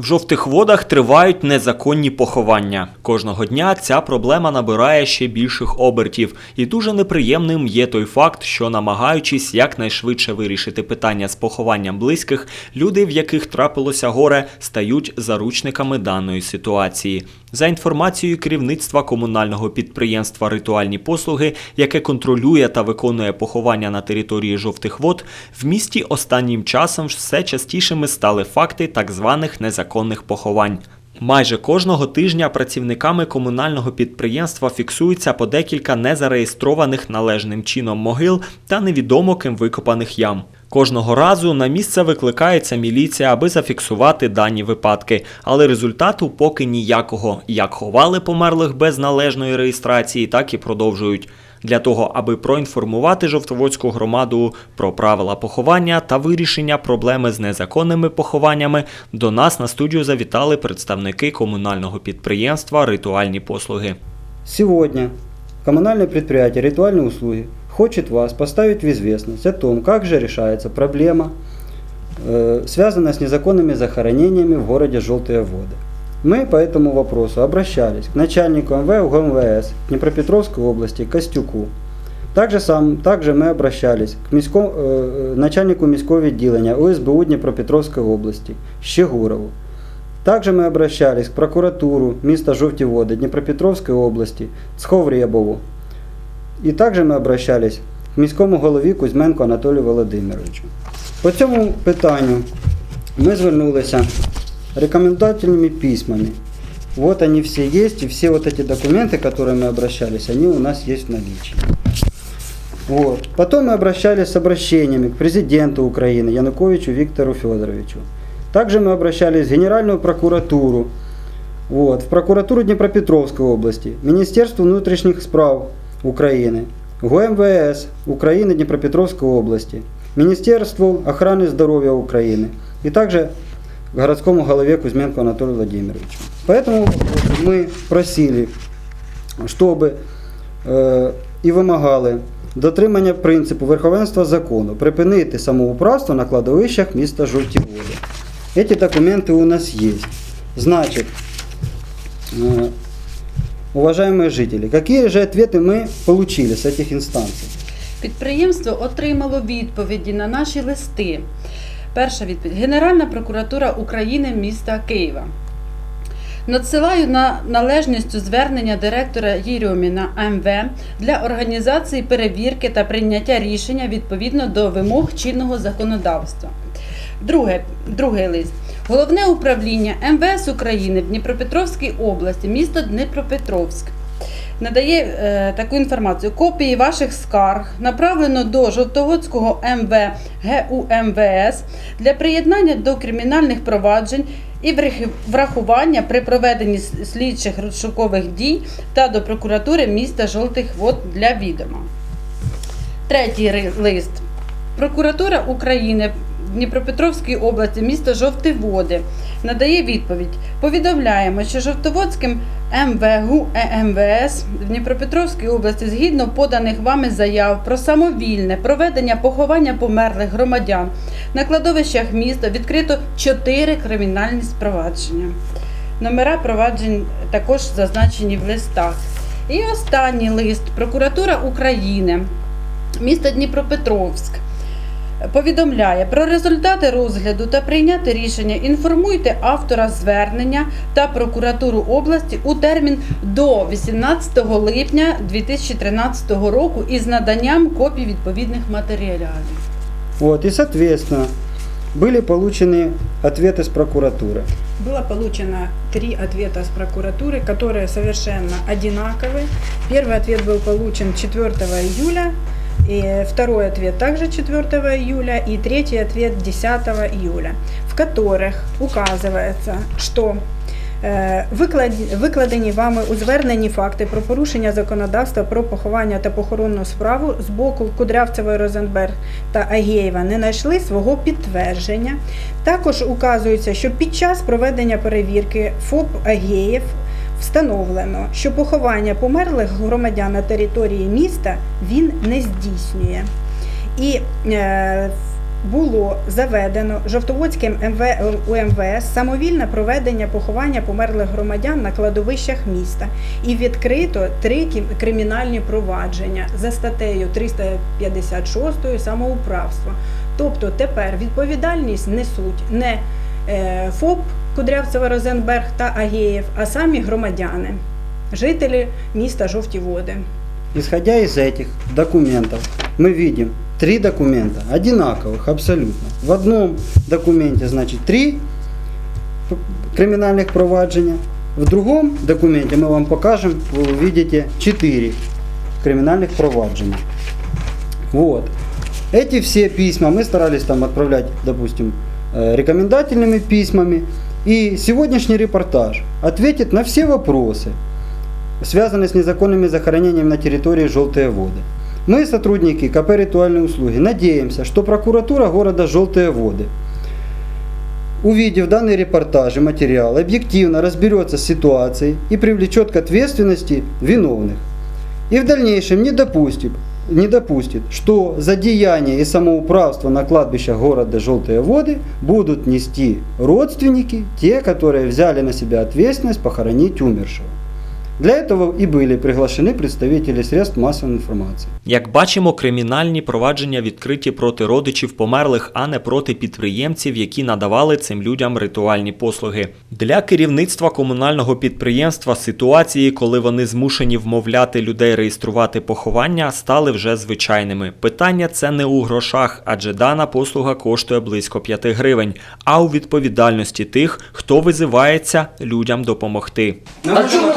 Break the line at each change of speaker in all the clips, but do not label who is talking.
В жовтих водах тривають незаконні поховання. Кожного дня ця проблема набирає ще більших обертів, і дуже неприємним є той факт, що намагаючись якнайшвидше вирішити питання з похованням близьких, люди, в яких трапилося горе, стають заручниками даної ситуації. За інформацією керівництва комунального підприємства Ритуальні послуги, яке контролює та виконує поховання на території жовтих вод, в місті останнім часом все частішими стали факти так званих незаконних поховань. Майже кожного тижня працівниками комунального підприємства фіксується по декілька незареєстрованих належним чином могил та невідомо ким викопаних ям. Кожного разу на місце викликається міліція, аби зафіксувати дані випадки, але результату поки ніякого. Як ховали померлих без належної реєстрації, так і продовжують. Для того, аби проінформувати жовтоводську громаду про правила поховання та вирішення проблеми з незаконними похованнями, до нас на студію завітали представники комунального підприємства Ритуальні послуги.
Сегодня коммунальное предприятие «Ритуальные услуги» хочет вас поставить в известность о том, как же решается проблема, э, связанная с незаконными захоронениями в городе Желтые воды. Мы по этому вопросу обращались к начальнику МВ УГМВС Днепропетровской области Костюку. Также, сам, также мы обращались к місько, э, начальнику міського відділення ОСБУ Днепропетровской области Щегурову. Также мы обращались к прокуратуру міста Жовті Води Дніпропетровської області Цховрєбову. І також ми обращались к міському голові Кузьменко Анатолію Володимировичу. По цьому питанню ми звернулися рекомендательными письмами. Вот они все есть, и все вот эти документы, к которым мы обращались, они у нас есть в наличии. Вот. Потом мы обращались с обращениями к президенту Украины Януковичу Виктору Федоровичу. Также мы обращались в Генеральную прокуратуру, вот, в прокуратуру Днепропетровской области, Министерство внутренних справ Украины, ГУМВС Украины Днепропетровской области, Министерству охраны здоровья Украины и также городскому голове Кузьменко Анатолию Владимировичу. Поэтому мы просили, чтобы е, і вимагали дотримання принципу верховенства закону, припинити самоуправство на кладовищах міста Жовті Води. Эти документы у нас есть. Значит, э, уважаемые жители, какие же ответы мы получили с этих инстанций?
Підприємство отримало відповіді на наші листи. Перша відповідь Генеральна прокуратура України міста Києва. Надсилаю на належністю звернення директора Єрьоміна МВ для організації перевірки та прийняття рішення відповідно до вимог чинного законодавства. Друге, другий лист. Головне управління МВС України в Дніпропетровській області, місто Дніпропетровськ. Надає е, таку інформацію. Копії ваших скарг направлено до Жовтоводського МВ ГУМВС для приєднання до кримінальних проваджень і врахування при проведенні слідчих розшукових дій та до прокуратури міста Жовтих Вод для відома. Третій лист. Прокуратура України в Дніпропетровській області, місто Жовті Води, надає відповідь. Повідомляємо, що Жовтоводським МВГУ ЕМВС в Дніпропетровській області згідно поданих вами заяв про самовільне проведення поховання померлих громадян на кладовищах міста відкрито 4 кримінальні спровадження. Номера проваджень також зазначені в листах. І останній лист. Прокуратура України, місто Дніпропетровськ Повідомляє про результати розгляду та прийняти рішення. Інформуйте автора звернення та прокуратуру області у термін до 18 липня 2013 року із наданням копій відповідних матеріалів.
Вот, и соответственно, были получены ответы с прокуратуры.
Было получено три ответа с прокуратуры, которые совершенно одинаковые. Первый ответ был получен 4 июля, и второй ответ также 4 июля, и третий ответ 10 июля, в которых указывается, е, викладі- викладені вами у зверненні факти про порушення законодавства про поховання та похоронну справу з боку Кудрявцевої Розенберг та Агєєва не знайшли свого підтвердження. Також указується, що під час проведення перевірки ФОП Агєєв встановлено, що поховання померлих громадян на території міста він не здійснює. І е, було заведено Жовтоводським МВ УМВС самовільне проведення поховання померлих громадян на кладовищах міста і відкрито три кримінальні провадження за статтею 356 самоуправство. Тобто тепер відповідальність несуть не е, ФОП Кудрявцева Розенберг та Агеєв, а самі громадяни, жителі міста Жовті Води.
Исходя из этих документов, мы видим три документа, одинаковых абсолютно. В одном документе, значит, три п- криминальных проваджения, в другом документе мы вам покажем, вы увидите четыре криминальных проваджения. Вот. Эти все письма мы старались там отправлять, допустим, э, рекомендательными письмами. И сегодняшний репортаж ответит на все вопросы, связанные с незаконными захоронениями на территории Желтые воды. Мы, сотрудники КП «Ритуальные услуги», надеемся, что прокуратура города Желтые воды, увидев данный репортаж и материал, объективно разберется с ситуацией и привлечет к ответственности виновных. И в дальнейшем не допустит, не допустит, что за деяния и самоуправство на кладбищах города Желтые воды будут нести родственники, те, которые взяли на себя ответственность похоронить умершего. Для этого и были приглашены представители средств массовой информации.
Як бачимо, кримінальні провадження відкриті проти родичів померлих, а не проти підприємців, які надавали цим людям ритуальні послуги. Для керівництва комунального підприємства ситуації, коли вони змушені вмовляти людей реєструвати поховання, стали вже звичайними. Питання це не у грошах, адже дана послуга коштує близько 5 гривень, а у відповідальності тих, хто визивається людям допомогти.
Ну,
А чё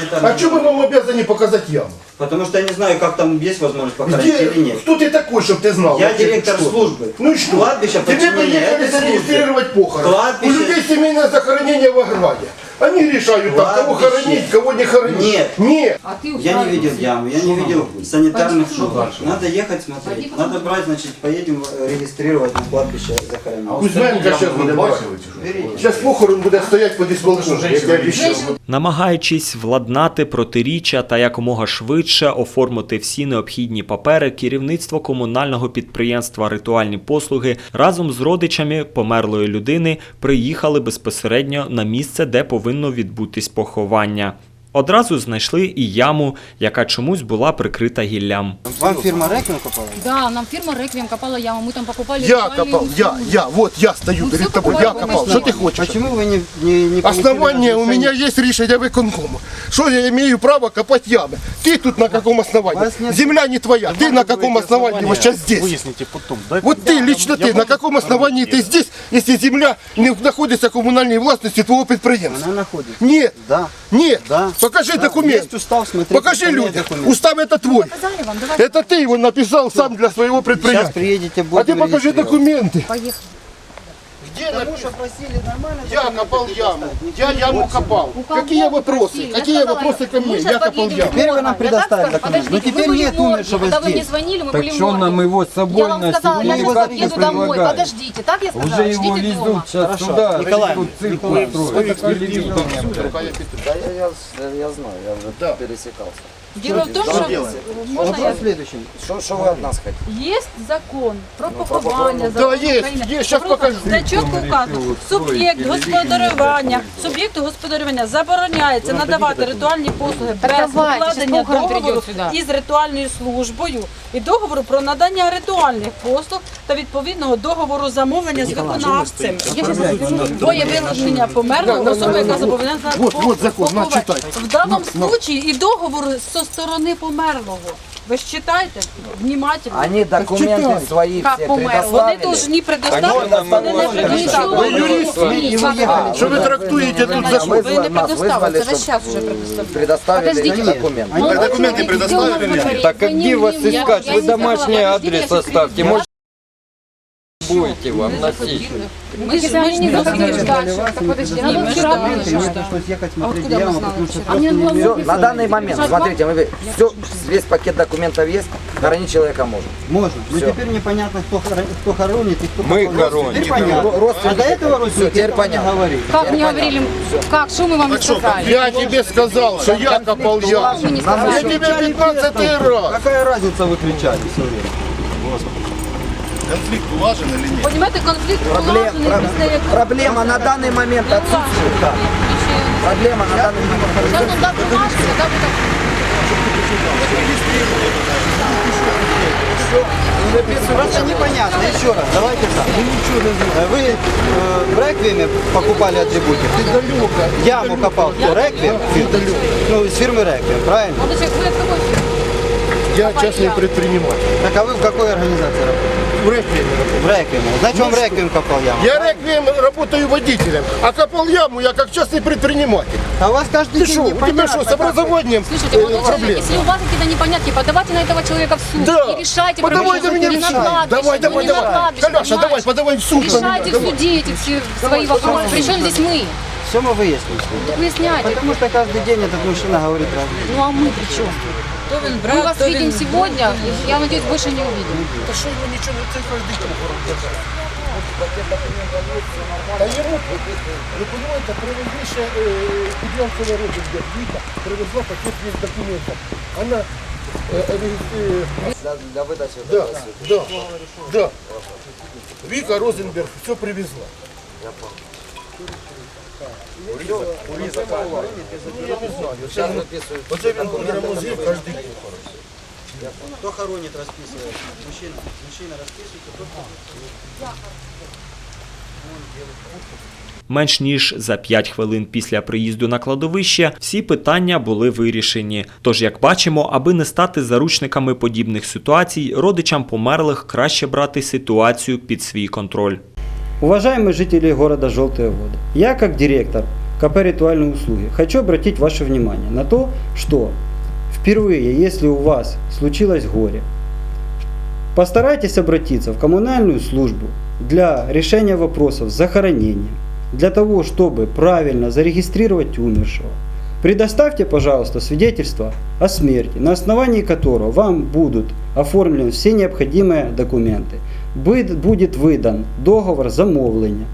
вы нам- А что мы вам обязаны показать яму?
Потому что я не знаю, как там есть возможность
Где, кто ты такой, чтобы ты знал?
Я
вообще,
директор
что?
службы.
Ну и что?
Кладбище
Тебе
подчинение
приехали
этой службе.
зарегистрировать похорон.
Кладбище-
У людей семейное захоронение в ограде. Они решают, там, кого
Кладбище.
хоронить, кого не хоронить.
Нет.
Нет.
А ты
Я не видел яму, я не видел санитарных
Пойди
шуб.
дальше.
Надо ехать смотреть.
Пойди
Надо брать, значит, поедем э, регистрировать на кладбище захоронения.
Кузьменко сейчас будет брать.
Берите.
Сейчас похорон будет стоять под исполнением, я тебе обещал.
Намагаючись владнати протиріччя та якомога швидше оформити всі необхідні папери, керівництво комунального підприємства Ритуальні послуги разом з родичами померлої людини приїхали безпосередньо на місце, де повинно відбутись поховання. Одразу знайшли і яму, яка чомусь була прикрита гіллям.
Вам фирма Реквием копала?
Да, нам фирма Реквием копала яму, мы там покупали
Я
ритуальные
копал, я,
услуги.
я, вот я стою
Ну,
перед
всё
тобой, я
покупаем,
копал.
мы
Что ты
знаем.
хочешь?
Почему вы не, не, не получили
Основание у
разрешение?
меня есть решение виконкома. Что я имею право копать ямы? Ты тут на каком основании?
Вас нет-
Земля не твоя. Ты на каком основании вот сейчас здесь?
Выясните потом. Дай
Вот ты, лично ты, на каком основании ты здесь, если земля не находится в коммунальной властности твоего предприятия?
Она находится.
Нет,
Да.
нет.
Да.
Покажи
Да,
документ.
Есть устав, смотрите.
Покажи
выполняйте
людям.
документ.
Устав это твой.
Показали вам, давайте.
Это ты его написал сам для своего
Сейчас
предприятия.
приедете,
А
будем
ты покажи
регистрировать.
документы.
Поехали.
Где
Потому что просили нормально.
Я
документы
копал
предоставить.
яму.
Никто
Я яму копал.
У кого
Какие вопросы?
просили?
Какие
сказала,
вопросы ко
мы
мне?
сейчас
Я копал
подъедем
яму.
Теперь вы нам предоставили
так сказала.
документ. Но теперь
вы были
нет
в морге,
умершего
Когда вы
здесь.
мне звонили, мы
Так
были в
что
морге.
нам его с собой
Я вам
носить?
сказала, я
Мы
сейчас
никак не
еду домой. Подождите, так я сказала?
Уже его
Ждите
везут сейчас
Хорошо.
туда,
Николай,
тут цирк
Николай.
Да, я, я, я знаю, я уже
Да.
пересекался.
Дело в том,
Что
можна я
следующий.
Что, что вы от нас хотите?
Є закон про поховання.
Да,
закон
є,
України.
є, щас
Просто
покажу.
Де чітко вказано, суб'єкт господарювання, суб'єкту господарювання забороняється надавати ритуальні послуги без
давайте, щас
укладення договору
сюди.
із ритуальною службою і договору про надання ритуальних послуг та відповідного договору замовлення з виконавцем.
Я сейчас расскажу.
Двоє вилучення померлого особи, яка зобов'язана
Вот, вот закон, на,
поховати.
читай.
В даному случаї і договор зі сторони померлого. Ви ж читайте внимательно.
Они документы свои
Як
все
помер? Вони
предоставили.
повинні предоставити,
Можно
вони не
мы
предоставили.
юрист,
А,
Что вы трактуете тут
нас
закон?
Ви не
вызвали, нас
предоставили,
вызвали,
це весь
чтобы
час вже предоставили.
предоставили
Подождите.
документы.
документы предоставили
Так а где вас искать? Вы домашний адрес оставьте. Будете вам носить.
Мы они не захотели дальше, так подожди, надо вчера
пришлось ехать смотреть яму, потому что
А
Все, на данный момент, смотрите, мы, все, весь пакет документов есть, хоронить человека можно.
Можно. Но теперь непонятно, кто, кто хоронит и кто
Мы хороним.
Теперь понятно. А до этого родственники
теперь понятно.
говорили.
Как не говорили? Как? Что мы вам не сказали?
Я тебе сказал, что я копал яму. Я тебе 15 раз.
Какая разница вы кричали все время?
Конфликт улажен или нет?
Понимаете, конфликт
Проблем-
улаженный
проб-
після якого-
Проблема на данный момент отсутствует. да. Проблема на данный момент.
Сейчас он вы так-
Просто непонятно. Еще раз, давайте так. Вы э, в Реквиеме покупали атрибутик? Яму копал кто? Реквием? Ну, из фирмы Реквием, правильно?
Он какой?
Я частный предприниматель.
Так а вы в какой организации работаете?
В Реквиеме работаю.
В Реквиеме. Значит, вам Реквием копал яму?
Я Реквием работаю водителем, а копал яму я как частный предприниматель.
А у вас каждый
Ты
день
что, у тебя
непонятно
что, с
как.
образованием
Слушайте,
э,
молодой человек,
проблемы?
если у вас какие-то непонятки, подавайте на этого человека в суд.
Да.
И решайте
Подавай
проблемы.
на меня
не
в
на
суд.
кладбище,
Давай,
ну,
давай,
не на
давай.
кладбище,
Коляша,
понимаешь?
давай, подавай в суд. на
Решайте
меня,
в
давай.
суде эти все свои вопросы. Причем здесь мы?
Все мы выясним.
Так выясняйте.
Потому что каждый день этот мужчина говорит разное.
Ну а мы при чем? Мы вас видим сегодня, и я надеюсь, больше не увидим.
Та що йому нічого не це каждый день ворот. Та йому, ви розумієте, привезли ще Підлянцева Розенберг, Віка, привезла пакет весь документів. Вона, е, е, е,
Для, для выдачи вот
да,
этого
да, да. Віка Розенберг все привезла. Ну, я не знаю.
Сейчас выписывают.
Оце він буде музей кожен день.
Кто хоронит, расписывает? Мужчина, мужчина расписывает, а кто
Менш ніж за 5 хвилин після приїзду на кладовище всі питання були вирішені. Тож, як бачимо, аби не стати заручниками подібних ситуацій, родичам померлих краще брати ситуацію під свій контроль.
Уважаемые жители города Желтые Воды, я как директор КП «Ритуальные услуги» хочу обратить ваше внимание на то, что впервые, если у вас случилось горе, постарайтесь обратиться в коммунальную службу для решения вопросов с захоронением, для того, чтобы правильно зарегистрировать умершего. Предоставьте, пожалуйста, свидетельство о смерти, на основании которого вам будут оформлены все необходимые документы. Будет выдан договор замовления.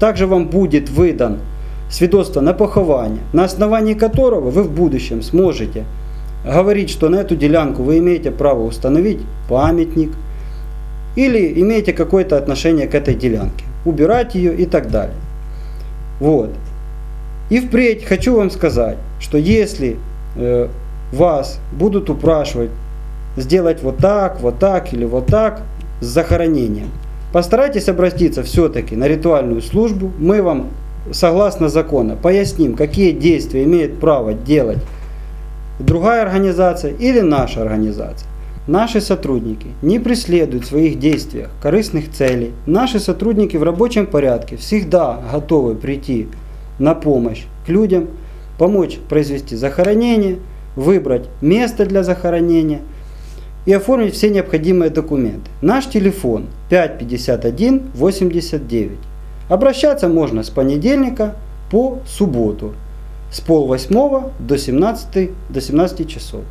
Также вам будет выдан свидетельство на похование, на основании которого вы в будущем сможете говорить, что на эту делянку вы имеете право установить памятник или имеете какое-то отношение к этой делянке, убирать ее и так далее. Вот. И впредь хочу вам сказать, что если э, вас будут упрашивать сделать вот так, вот так или вот так с захоронением, постарайтесь обратиться все-таки на ритуальную службу. Мы вам, согласно закону, поясним, какие действия имеет право делать другая организация или наша организация. Наши сотрудники не преследуют в своих действиях корыстных целей. Наши сотрудники в рабочем порядке всегда готовы прийти на помощь к людям, помочь произвести захоронение, выбрать место для захоронения и оформить все необходимые документы. Наш телефон 551 89. Обращаться можно с понедельника по субботу с полвосьмого до 17, до 17 часов.